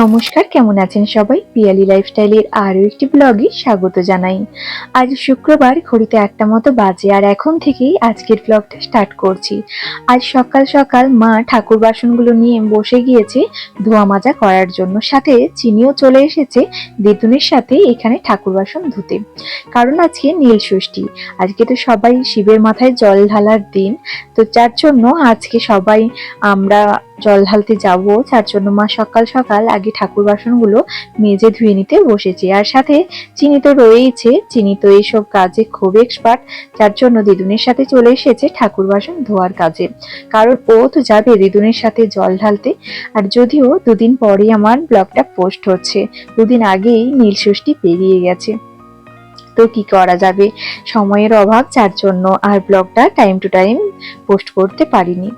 নমস্কার, কেমন আছেন সবাই? পিয়ালি লাইফস্টাইলের আরও একটি ব্লগে স্বাগত জানাই। আজ শুক্রবার, ঘড়িতে একটা মতো বাজে আর এখন থেকেই আজকের ব্লগটা স্টার্ট করছি। আজ সকাল সকাল মা ঠাকুর বাসনগুলো নিয়ে বসে গিয়েছে ধোয়া মাজা করার জন্য। সাথে চিনিও চলে এসেছে দেতুনের সাথে এখানে ঠাকুর বাসন ধুতে। কারণ আজকে নীল ষষ্ঠী। আজকে তো সবাই শিবের মাথায় জল ঢালার দিন। তো যার জন্য আজকে সবাই আমরা জল ঢালতে যাব। যার জন্য মা সকাল সকাল আগে ঠাকুর বাসনগুলো মেজে ধুয়ে নিতে বসেছে। আর সাথে চিনি তো রয়েইছে। চিনি তো এইসব কাজে খুব এক্সপার্ট যার জন্য দিদুনের সাথে চলে এসেছে ঠাকুর বাসন ধোয়ার কাজে। কারণ ও তো যাবে দিদুনের সাথে জল ঢালতে। আর যদিও দুদিন পরেই আমার ব্লগটা পোস্ট হচ্ছে। দুদিন আগেই নীল ষষ্ঠী পেরিয়ে গেছে। তো কি করা যাবে? সময়ের অভাব, যার জন্য আর ব্লগটা টাইম টু টাইম পোস্ট করতে পারিনি।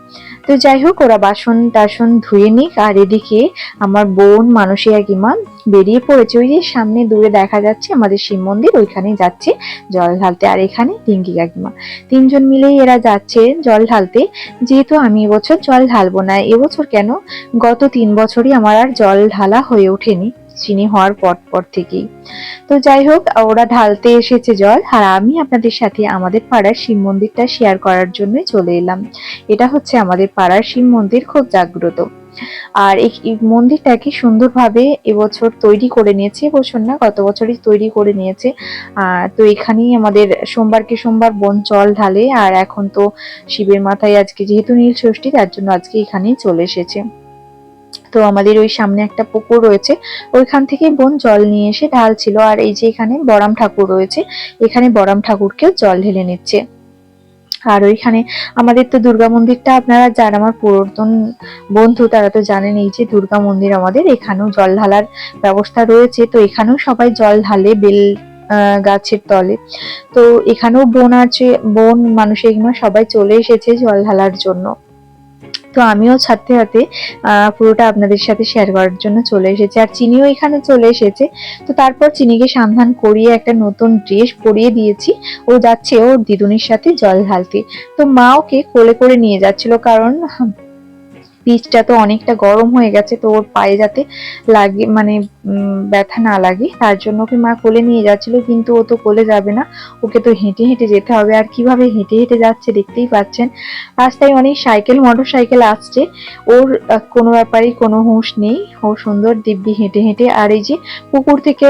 তো যাই হোক, ওরা বাসন টাসন ধুয়ে নিক, আর এদিকে আমার বোন মানসী কাকিমা বেরিয়ে পড়েছে। ওই যে সামনে দূরে দেখা যাচ্ছে আমাদের শিব মন্দির, ওইখানে যাচ্ছে জল ঢালতে। আর এখানে টিঙ্কি কাকিমা তিনজন মিলেই এরা যাচ্ছে জল ঢালতে। যেহেতু আমি এবছর জল ঢালবো না, এবছর কেন? গত তিন বছরই আমার আর জল ঢালা হয়ে ওঠেনি। চিনি হওয়ার পর পর থেকেই। তো যাই হোক, ওরা ঢালতে এসেছে জল, আর আমি আপনাদের সাথে আমাদের পাড়ার শিব মন্দিরটা শেয়ার করার জন্য চলে এলাম। এটা হচ্ছে আমাদের পাড়ার শিব মন্দির খুব জাগ্রত। আর এই মন্দিরটাকে সুন্দরভাবে এবছর তৈরি করে নিয়েছে এবছর না, গত বছরই তৈরি করে নিয়েছে। তো এখানেই আমাদের সোমবারকে সোমবার বন জল ঢালে, আর এখন তো শিবের মাথায় আজকে যেহেতু নীল ষষ্ঠী, তার জন্য আজকে এখানেই চলে এসেছে। তো আমাদের ওই সামনে একটা পুকুর রয়েছে। ওইখান থেকে বোন জল নিয়ে এসে ঢালছিল। আর এই যে এখানে বরাম ঠাকুর রয়েছে, এখানে বরাম ঠাকুরকেও জল ঢেলে নিচ্ছে। আর ওইখানে আমাদের তো দুর্গা মন্দিরটা আপনারা যারা আমার পুরাতন বন্ধু, তারা তো জানেন এই যে দুর্গা মন্দির আমাদের। এখানেও জল ঢালার ব্যবস্থা রয়েছে। তো এখানেও সবাই জল ঢালে বেল গাছের তলে। তো এখানেও বোন আছে, বোন মানুষ এগুলো সবাই চলে এসেছে জল ঢালার জন্য। তো আমিও ছাড়তে হাতে পুরোটা আপনাদের সাথে শেয়ার করার জন্য চলে এসেছে। আর চিনিও এখানে চলে এসেছে। তো তারপর চিনিকে সন্ধান করিয়ে একটা নতুন ড্রেস পরিয়ে দিয়েছি। ও যাচ্ছে ওর দিদুনির সাথে জল ঢালতে। তো মা ওকে কোলে করে নিয়ে যাচ্ছিল কারণ পিচটা তো অনেকটা গরম হয়ে গেছে তো ওর পায়ে যাতে লাগে মানে ব্যথা না লাগে। তার জন্য ওকে মা কোলে নিয়ে যাচ্ছিল, কিন্তু ও তো কোলে যাবে না। ওকে তো হেঁটে হেঁটে যেতে হবে। আর কীভাবে হেঁটে হেঁটে যাচ্ছে দেখতেই পাচ্ছেন। রাস্তায় অনেক সাইকেল মোটর সাইকেল আসছে। ওর কোনো ব্যাপারেই কোনো হুঁশ নেই। ও সুন্দর দিব্যি হেঁটে হেঁটে। আর এই যে পুকুর থেকে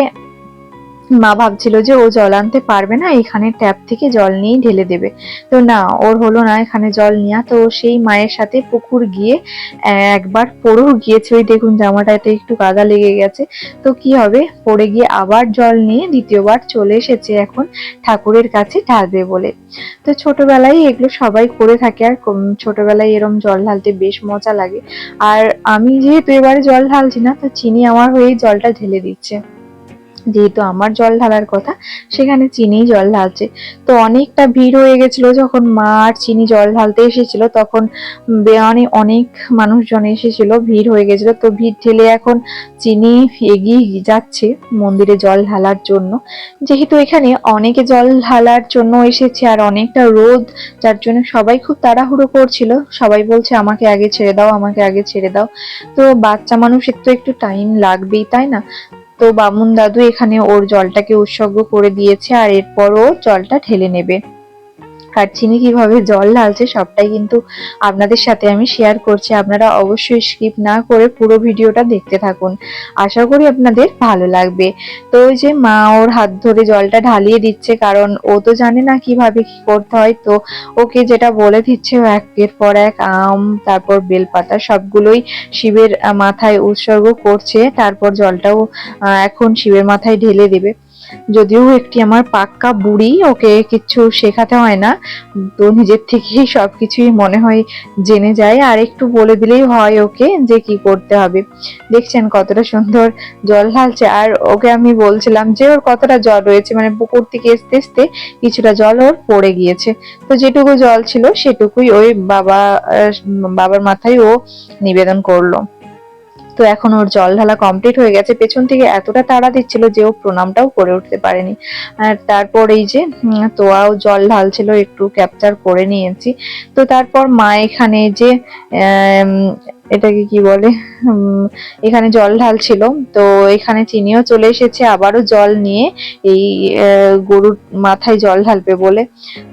মা ভাবছিল যে ও জল আনতে পারবে না, এখানে ট্যাপ থেকে জল নিয়েই ঢেলে দেবে। তো না, ওর হলো না এখানে জল নেওয়া তো সেই মায়ের সাথে পুকুর গিয়ে একবার পড়েও গিয়েছে ওই দেখুন জামাটা জামাটাতে, একটু কাদা লেগে গেছে। তো কি হবে? পড়ে গিয়ে আবার জল নিয়ে দ্বিতীয়বার চলে এসেছে এখন ঠাকুরের কাছে ঢালবে বলে। তো ছোটবেলায় এগুলো সবাই করে থাকে আর ছোটবেলায় এরম জল ঢালতে বেশ মজা লাগে। আর আমি যেহেতু এবারে জল ঢালছি না, তো চিনি আমার হয়েই জলটা ঢেলে দিচ্ছে। যেহেতু আমার জল ঢালার কথা, সেখানে চিনি জল ঢালছে। তো অনেকটা ভিড় হয়ে গেছিল যখন মা আর চিনি জল ঢালতে এসেছিল, তখন বেয়ানে অনেক মানুষজন এসেছিল, ভিড় হয়ে গেছিল। তো ভিড় ঠেলে এখন চিনি এগিয়ে যাচ্ছে মন্দিরে জল ঢালার জন্য। যেহেতু এখানে অনেকে জল ঢালার জন্য এসেছে আর অনেকটা রোদ, যার জন্য সবাই খুব তাড়াহুড়ো করছিল। সবাই বলছে, আমাকে আগে ছেড়ে দাও, আমাকে আগে ছেড়ে দাও। তো বাচ্চা মানুষের তো একটু টাইম লাগবেই, তাই না? তো বামুন দাদু এখানে ওর জলটাকে উৎসর্গ করে দিয়েছে আর এরপর ও জলটা ঢেলে নেবে। আর চিনি কীভাবে জল ঢালছে, সবটাই কিন্তু আপনাদের সাথে আমি শেয়ার করছি। আপনারা অবশ্যই স্কিপ না করে পুরো ভিডিওটা দেখতে থাকুন। আশা করি আপনাদের ভালো লাগবে। তো ওই যে মা ওর হাত ধরে জলটা ঢালিয়ে দিচ্ছে, কারণ ও তো জানে না কীভাবে কি করতে হয়। তো ওকে যেটা বলে দিচ্ছে একের পর এক আম, তারপর বেলপাতা সবগুলোই শিবের মাথায় উৎসর্গ করছে। তারপর জলটাও এখন শিবের মাথায় ঢেলে দেবে। যদিও একটি আমার পাক্কা বুড়ি, ওকে কিচ্ছু শেখাতে হয় না। তো নিজের থেকেই সব কিছুই মনে হয় জেনে যায়। আর একটু বলে দিলেই হয় ওকে যে কি করতে হবে। দেখছেন কতটা সুন্দর জল ঢালছে। আর ওকে আমি বলছিলাম যে ওর কতটা জল রয়েছে। মানে পুকুর থেকে আসতে আসতে কিছুটা জল ওর পড়ে গিয়েছে। তো যেটুকু জল ছিল সেটুকুই ওই বাবা বাবার মাথায় ও নিবেদন করল। তো এখন ওর জল ঢালা কমপ্লিট হয়ে গেছে। পেছন থেকে এতটা তাড়া দিচ্ছিল যে ও প্রণামটাও করে উঠতে পারেনি। আর তারপর এই যে তোয়াও জল ঢালছিল, একটু ক্যাপচার করে নিয়েছি। তো তারপর মা এখানে যে এটাকে কি বলে? এখানে জল ঢালছিল। তো এখানে চিনিও চলে এসেছে আবারও জল নিয়ে এই গরুর মাথায় জল ঢালবে বলে।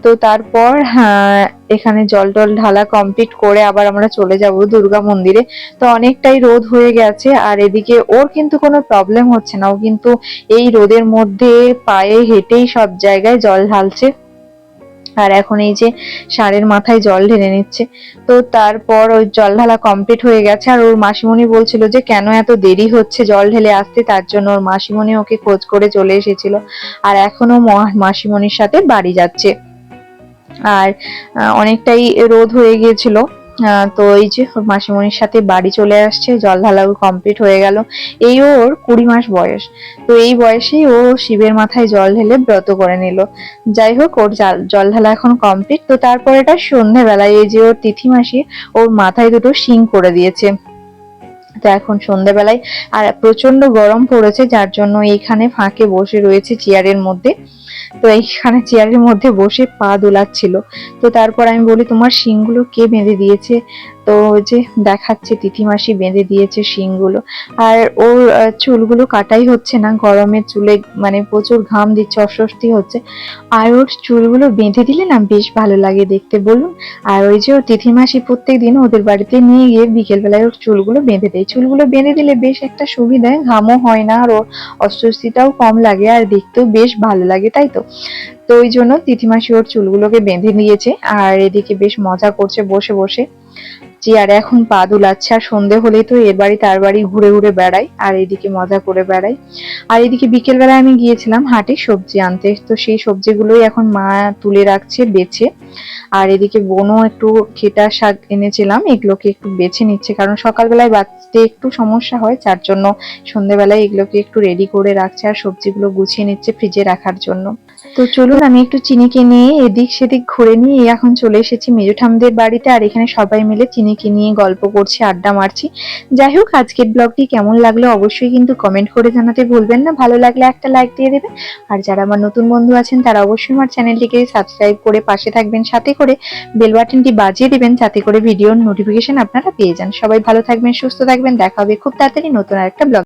তো তারপর হ্যাঁ, এখানে জল টল ঢালা কমপ্লিট করে আবার আমরা চলে যাব দুর্গা মন্দিরে। তো অনেকটাই রোদ হয়ে গেছে আর এদিকে ওর কিন্তু কোনো প্রবলেম হচ্ছে না। ও কিন্তু এই রোদের মধ্যে পায়ে হেঁটেই সব জায়গায় জল ঢালছে। আর এখন এই যে সারের মাথায় জল ঢেলে নিচ্ছে। তো তারপর ওই জল ঢালা কমপ্লিট হয়ে গেছে আর ওর মাসিমণি বলছিল যে, কেন এত দেরি হচ্ছে জল ঢেলে আসতে? তার জন্য ওর মাসিমণি ওকে খোঁজ করে চলে এসেছিল। আর এখনও মাসিমণির সাথে বাড়ি যাচ্ছে। আর অনেকটাই রোদ হয়ে গিয়েছিল। তো এই যে মাসিমণির সাথে বাড়ি চলে আসছে, জল ঢালাও কমপ্লিট হয়ে গেল। এই ওর কুড়ি মাস বয়স। তো এই বয়সেই ও শিবের মাথায় জল ঢেলে ব্রত করে নিল। যাই হোক, ওর জল ঢালা এখন কমপ্লিট তো তারপর এটা সন্ধ্যেবেলায় এই যে ওর তিথি মাসি ওর মাথায় দুটো শিং করে দিয়েছে। তো এখন সন্ধ্যেবেলায় আর প্রচণ্ড গরম পড়েছে, যার জন্য এইখানে ফাঁকে বসে রয়েছে চেয়ারের মধ্যে। তো এইখানে চেয়ারের মধ্যে বসে পা দোলাচ্ছিল। তো তারপর আমি বলি, তোমার শিংগুলো কে বেঁধে দিয়েছে? তো যে দেখাচ্ছে তিথিমাসি বেঁধে দিয়েছে শিংগুলো। আর ওর চুলগুলো কাটাই হচ্ছে না গরমের চুলে মানে প্রচুর ঘাম দিচ্ছে, অস্বস্তি হচ্ছে। আর ওর চুলগুলো বেঁধে দিলে না বেশ ভালো লাগে দেখতে, বলুন। আর ওই যে ওর তিথিমাসি প্রত্যেক দিন ওদের বাড়িতে নিয়ে গিয়ে বিকেলবেলায় ওর চুলগুলো বেঁধে দেয়। চুলগুলো বেঁধে দিলে বেশ একটা সুবিধা, ঘামও হয় না আর ওর অস্বস্তিটাও কম লাগে আর দেখতেও বেশ ভালো লাগে। তাই তো তো ওই জন্য তিথিমাসি ওর চুলগুলোকে বেঁধে নিয়েছে আর এদিকে বেশ মজা করছে বসে বসে। চেয়ারে এখন পা দুলাচ্ছে, আর সন্ধে হলেই তো এর বাড়ি তার বাড়ি ঘুরে ঘুরে বেড়াই, আর এদিকে মজা করে বেড়াই। আর এদিকে বিকেল বেলায় আমি গিয়েছিলাম হাটে সবজি আনতে, তো সেই সবজিগুলোই এখন মা তুলে রাখছে, বেছে। আর এদিকে বোনও একটু খেটা শাক এনেছিলাম, এগুলোকে একটু বেছে নিচ্ছে, কারণ সকালবেলায় বাঁচতে একটু সমস্যা হয়, যার জন্য সন্ধেবেলায় এগুলোকে একটু রেডি করে রাখছে, আর সবজিগুলো গুছিয়ে নিচ্ছে ফ্রিজে রাখার জন্য। তো চলুন, আমি একটু চিনিকে নিয়ে এদিক সেদিক ঘুরে নিয়ে এখন চলে এসেছি মেজু ঠামদের বাড়িতে, আর এখানে সবাই মিলে চিনিকে নিয়ে গল্প করছি, আড্ডা মারছি। যাই হোক, আজকের ব্লগটি কেমন লাগল অবশ্যই কিন্তু কমেন্ট করে জানাতে ভুলবেন না। ভালো লাগলে একটা লাইক দিয়ে দেবেন। আর যারা আমার নতুন বন্ধু আছেন, তারা অবশ্যই আমার চ্যানেলটিকে সাবস্ক্রাইব করে পাশে থাকবেন। সাথে করে বেল বাটনটি বাজিয়ে দেবেন, যাতে করে ভিডিওর নোটিফিকেশন আপনারা পেয়ে যান। সবাই ভালো থাকবেন, সুস্থ থাকবেন। দেখা হবে খুব তাড়াতাড়ি নতুন আরেকটা ব্লগ